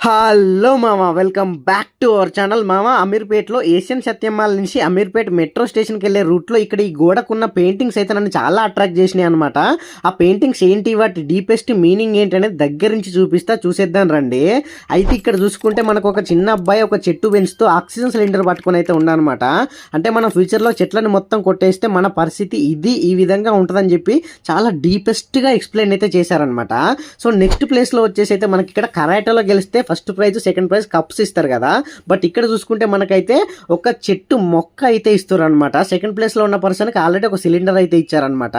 Hello మామ welcome back to our channel. మామ అమీర్పేట్లో ఏషియన్ సత్యమాల నుంచి అమీర్పేట్ మెట్రో స్టేషన్కి వెళ్ళే రూట్లో ఇక్కడ ఈ గోడకున్న పెయింటింగ్స్ అయితే నన్ను చాలా అట్రాక్ట్ చేసినాయి అనమాట ఆ పెయింటింగ్స్ ఏంటి వాటి డీపెస్ట్ మీనింగ్ ఏంటి అనేది దగ్గర నుంచి చూపిస్తా చూసేద్దాం రండి. అయితే ఇక్కడ చూసుకుంటే మనకు ఒక చిన్న అబ్బాయి ఒక చెట్టు పెంచుతూ ఆక్సిజన్ సిలిండర్ పట్టుకొని అయితే ఉండనమాట అంటే మనం ఫ్యూచర్లో చెట్లను మొత్తం కొట్టేస్తే మన పరిస్థితి ఇది ఈ విధంగా ఉంటుందని చెప్పి చాలా డీపెస్ట్గా ఎక్స్ప్లెయిన్ అయితే చేశారనమాట సో నెక్స్ట్ ప్లేస్లో వచ్చేసి అయితే మనకి ఇక్కడ కరాటోలో గెలిస్తే first prize second prize cups ఇస్తారు కదా. బట్ ఇక్కడ చూసుకుంటే మనకైతే ఒక చెట్టు మొక్క అయితే ఇస్తారు అనమాట సెకండ్ ప్లేస్లో ఉన్న పర్సన్కి ఆల్రెడీ ఒక సిలిండర్ అయితే ఇచ్చారనమాట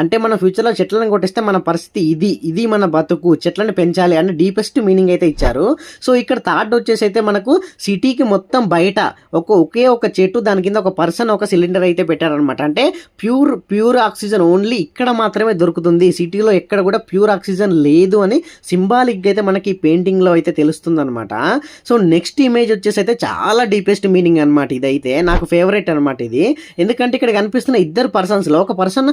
అంటే మన ఫ్యూచర్లో చెట్లను కొట్టిస్తే మన పరిస్థితి ఇది ఇది మన బతుకు చెట్లను పెంచాలి అని డీపెస్ట్ మీనింగ్ అయితే ఇచ్చారు. సో ఇక్కడ థర్డ్ వచ్చేసి అయితే మనకు సిటీకి మొత్తం బయట ఒక ఒకే ఒక చెట్టు దాని కింద ఒక పర్సన్ ఒక సిలిండర్ అయితే పెట్టారనమాట అంటే ప్యూర్ ప్యూర్ ఆక్సిజన్ ఓన్లీ ఇక్కడ మాత్రమే దొరుకుతుంది. సిటీలో ఎక్కడ కూడా ప్యూర్ ఆక్సిజన్ లేదు అని సింబాలిక్ అయితే మనకి ఈ పెయింటింగ్లో అయితే తెలుస్తుంది. అనమాట సో నెక్స్ట్ ఇమేజ్ వచ్చేసి అయితే చాలా డీపెస్ట్ మీనింగ్ అనమాట ఇదైతే. నాకు ఫేవరెట్ అనమాట ఇది. ఎందుకంటే ఇక్కడ కనిపిస్తున్న ఇద్దరు పర్సన్స్లో ఒక పర్సన్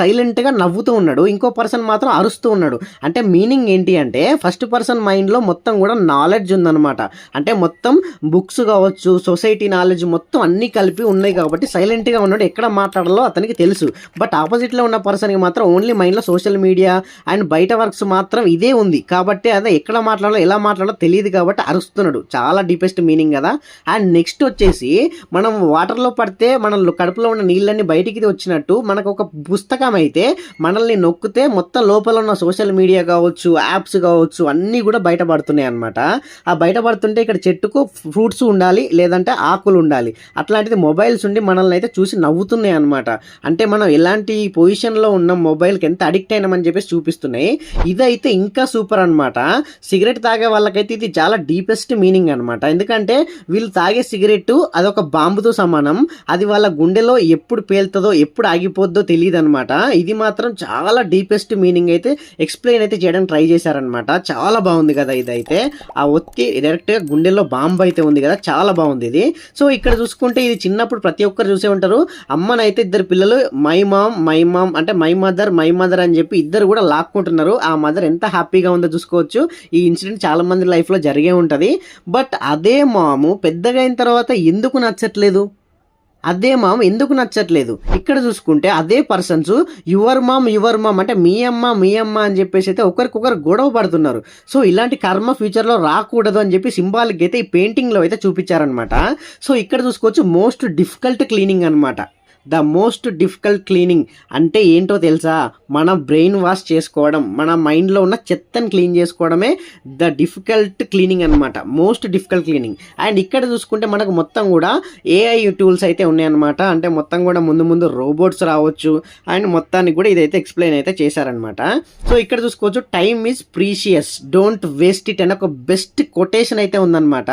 సైలెంట్గా నవ్వుతూ ఉన్నాడు. ఇంకో పర్సన్ మాత్రం అరుస్తూ ఉన్నాడు. అంటే మీనింగ్ ఏంటి అంటే ఫస్ట్ పర్సన్ మైండ్లో మొత్తం కూడా నాలెడ్జ్ ఉందన్నమాట. అంటే మొత్తం బుక్స్ కావచ్చు సొసైటీ నాలెడ్జ్ మొత్తం అన్నీ కలిపి ఉన్నాయి కాబట్టి సైలెంట్గా ఉన్నాడు. ఎక్కడ మాట్లాడాలో అతనికి తెలుసు. బట్ ఆపోజిట్లో ఉన్న పర్సన్కి మాత్రం ఓన్లీ మైండ్లో సోషల్ మీడియా అండ్ బయట వర్క్స్ మాత్రం ఇదే ఉంది. కాబట్టి అదే ఎక్కడ మాట్లాడాలో ఎలా మాట్లాడాలో తెలియదు కాబట్టి అరుస్తున్నాడు. చాలా డీపెస్ట్ మీనింగ్ కదా. అండ్ నెక్స్ట్ వచ్చేసి మనం వాటర్లో పడితే మన కడుపులో ఉన్న నీళ్ళన్నీ బయటికి వచ్చినట్టు మనకు ఒక పుస్తకం అయితే మనల్ని నొక్కితే మొత్తం లోపల ఉన్న సోషల్ మీడియా కావచ్చు యాప్స్ కావచ్చు అన్నీ కూడా బయటపడుతున్నాయి అనమాట ఆ బయటపడుతుంటే ఇక్కడ చెట్టుకు ఫ్రూట్స్ ఉండాలి లేదంటే ఆకులు ఉండాలి. అట్లాంటిది మొబైల్స్ ఉండి మనల్ని అయితే చూసి నవ్వుతున్నాయి అనమాట అంటే మనం ఎలాంటి పొజిషన్లో ఉన్న మొబైల్కి ఎంత అడిక్ట్ అయినామని చెప్పేసి చూపిస్తున్నాయి. ఇదైతే ఇంకా సూపర్ అనమాట సిగరెట్ తాగే వాళ్ళకైతే ఇది చాలా డీపెస్ట్ మీనింగ్ అనమాట ఎందుకంటే వీళ్ళు తాగే సిగరెట్ అదొక బాంబుతో సమానం. అది వాళ్ళ గుండెలో ఎప్పుడు పేలుతుందో ఎప్పుడు ఆగిపోద్దో తెలియదు అనమాట ఇది మాత్రం చాలా డీపెస్ట్ మీనింగ్ అయితే ఎక్స్ప్లెయిన్ అయితే చేయడానికి ట్రై చేశారనమాట చాలా బాగుంది కదా ఇదైతే. ఆ ఒత్తి డైరెక్ట్గా గుండెల్లో బాంబు అయితే ఉంది కదా చాలా బాగుంది ఇది. సో ఇక్కడ చూసుకుంటే ఇది చిన్నప్పుడు ప్రతి ఒక్కరు చూసే ఉంటారు. అమ్మనైతే ఇద్దరు పిల్లలు మై మామ్ మై మామ్ అంటే మై మదర్ మై మదర్ అని చెప్పి ఇద్దరు కూడా లాక్కుంటున్నారు. ఆ మదర్ ఎంత హ్యాపీగా ఉందో చూసుకోవచ్చు. ఈ ఇన్సిడెంట్ చాలా మంది లైఫ్లో జరిగే ఉంటుంది. బట్ అదే మాము పెద్దగా అయిన తర్వాత ఎందుకు నచ్చట్లేదు? అదే మామ్ ఎందుకు నచ్చట్లేదు? ఇక్కడ చూసుకుంటే అదే persons your mom your mom అంటే మీ అమ్మ మీ అమ్మ అని చెప్పేసి అయితే ఒకరికొకరు గొడవ పడుతున్నారు. సో ఇలాంటి కర్మ ఫ్యూచర్లో రాకూడదు అని చెప్పి సింబాలిక్ అయితే ఈ పెయింటింగ్లో అయితే చూపించారనమాట సో ఇక్కడ చూసుకోవచ్చు మోస్ట్ డిఫికల్ట్ క్లీనింగ్ అనమాట ద మోస్ట్ డిఫికల్ట్ క్లీనింగ్ అంటే ఏంటో తెలుసా? మన బ్రెయిన్ వాష్ చేసుకోవడం మన మైండ్లో ఉన్న చెత్తని క్లీన్ చేసుకోవడమే ద డిఫికల్ట్ క్లీనింగ్ అనమాట మోస్ట్ డిఫికల్ట్ క్లీనింగ్. అండ్ ఇక్కడ చూసుకుంటే మనకు మొత్తం కూడా ఏఐ టూల్స్ అయితే ఉన్నాయన్నమాట. అంటే మొత్తం కూడా ముందు ముందు రోబోట్స్ రావచ్చు. అండ్ మొత్తానికి కూడా ఇదైతే ఎక్స్ప్లెయిన్ అయితే చేశారనమాట సో ఇక్కడ చూసుకోవచ్చు time is precious don't waste it అని ఒక బెస్ట్ కొటేషన్ అయితే ఉందన్నమాట.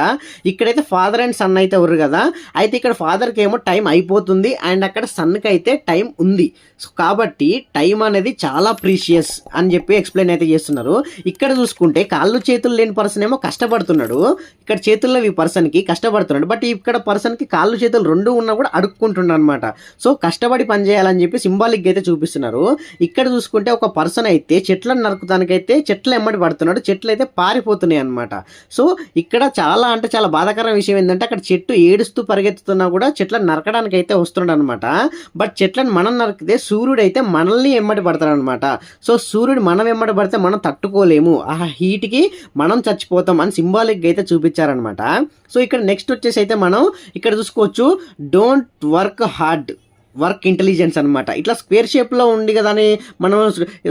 ఇక్కడైతే ఫాదర్ అండ్ సన్ అయితే ఉరు కదా. అయితే ఇక్కడ ఫాదర్కి ఏమో టైం అయిపోతుంది. అండ్ అక్కడ ఇక్కడ సన్కి అయితే టైం ఉంది. సో కాబట్టి టైం అనేది చాలా ప్రీషియస్ అని చెప్పి ఎక్స్ప్లెయిన్ అయితే చేస్తున్నారు. ఇక్కడ చూసుకుంటే కాళ్ళు చేతులు లేని పర్సన్ ఏమో కష్టపడుతున్నాడు. ఇక్కడ చేతుల్లో ఈ పర్సన్కి కష్టపడుతున్నాడు. బట్ ఇక్కడ పర్సన్కి కాళ్ళు చేతులు రెండు ఉన్నా కూడా అడుక్కుంటున్నాడు అనమాట సో కష్టపడి పని చేయాలని చెప్పి సింబాలిక్ అయితే చూపిస్తున్నారు. ఇక్కడ చూసుకుంటే ఒక పర్సన్ అయితే చెట్లను నరుకుతానికైతే చెట్లు ఎమ్మడి పడుతున్నాడు. చెట్లు అయితే పారిపోతున్నాయి అనమాట సో ఇక్కడ చాలా అంటే చాలా బాధాకరమైన విషయం ఏంటంటే అక్కడ చెట్టు ఏడుస్తూ పరిగెత్తుతున్నా కూడా చెట్లను నరకడానికి అయితే వస్తున్నాడు అనమాట బట్ చెట్లను మనం నరికితే సూర్యుడు అయితే మనల్ని ఎమ్మటి పడతాడు అనమాట సో సూర్యుడు మనం ఎమ్మటి పడితే మనం తట్టుకోలేము. ఆ హీట్కి మనం చచ్చిపోతాం అని సింబాలిక్గా అయితే చూపించారనమాట సో ఇక్కడ నెక్స్ట్ వచ్చేసి అయితే మనం ఇక్కడ చూసుకోవచ్చు. Don't work hard work intelligence అనమాట ఇట్లా స్క్వేర్ షేప్లో ఉంది కదా అని మనం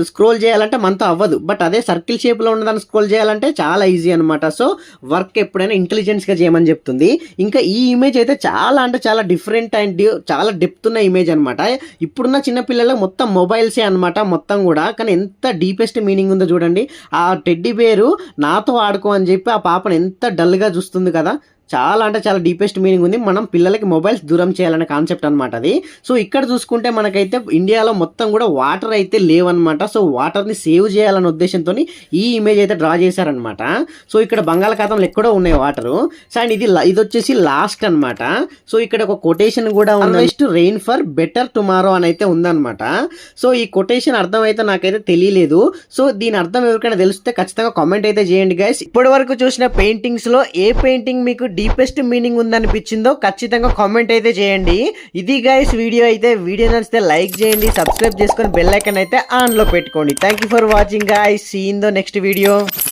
స్క్రోల్ చేయాలంటే మనతో అవ్వదు. బట్ అదే సర్కిల్ షేప్లో ఉన్నదాన్ని స్క్రోల్ చేయాలంటే చాలా ఈజీ అనమాట సో వర్క్ ఎప్పుడైనా ఇంటెలిజెన్స్గా చేయమని చెప్తుంది. ఇంకా ఈ ఇమేజ్ అయితే చాలా అంటే చాలా డిఫరెంట్ అండ్ చాలా డెప్త్ ఉన్న ఇమేజ్ అనమాట ఇప్పుడున్న చిన్నపిల్లలకు మొత్తం మొబైల్సే అనమాట మొత్తం కూడా. కానీ ఎంత డీపెస్ట్ మీనింగ్ ఉందో చూడండి. ఆ టెడ్డీ పేరు నాతో ఆడుకో అని చెప్పి ఆ పాపను ఎంత డల్గా చూస్తుంది కదా. చాలా అంటే చాలా డీపెస్ట్ మీనింగ్ ఉంది. మనం పిల్లలకి మొబైల్స్ దూరం చేయాలనే కాన్సెప్ట్ అనమాట అది. సో ఇక్కడ చూసుకుంటే మనకైతే ఇండియాలో మొత్తం కూడా వాటర్ అయితే లేవన్నమాట. సో వాటర్ని సేవ్ చేయాలనే ఉద్దేశంతో ఈ ఇమేజ్ అయితే డ్రా చేశారనమాట సో ఇక్కడ బంగాళాఖాతంలో ఎక్కడో ఉన్నాయి వాటర్ సో అండ్ ఇది ఇది వచ్చేసి లాస్ట్ అన్నమాట. సో ఇక్కడ ఒక కొటేషన్ కూడా ఉంది next rain for better tomorrow అని అయితే ఉందన్నమాట. సో ఈ కొటేషన్ అర్థం అయితే నాకైతే తెలియలేదు. సో దీని అర్థం ఎవరికైనా తెలిస్తే ఖచ్చితంగా కామెంట్ అయితే చేయండి గైస్ ఇప్పటి వరకు చూసిన పెయింటింగ్స్లో ఏ పెయింటింగ్ మీకు డీపెస్ట్ మీనింగ్ ఉందనిపించిందో ఖచ్చితంగా కామెంట్ అయితే చేయండి. ఇది గైస్ వీడియో అయితే వీడియో నచ్చితే లైక్ చేయండి సబ్స్క్రైబ్ చేసుకొని బెల్ ఐకన్ అయితే ఆన్లో పెట్టుకోండి. Thank you for watching guys seen though next video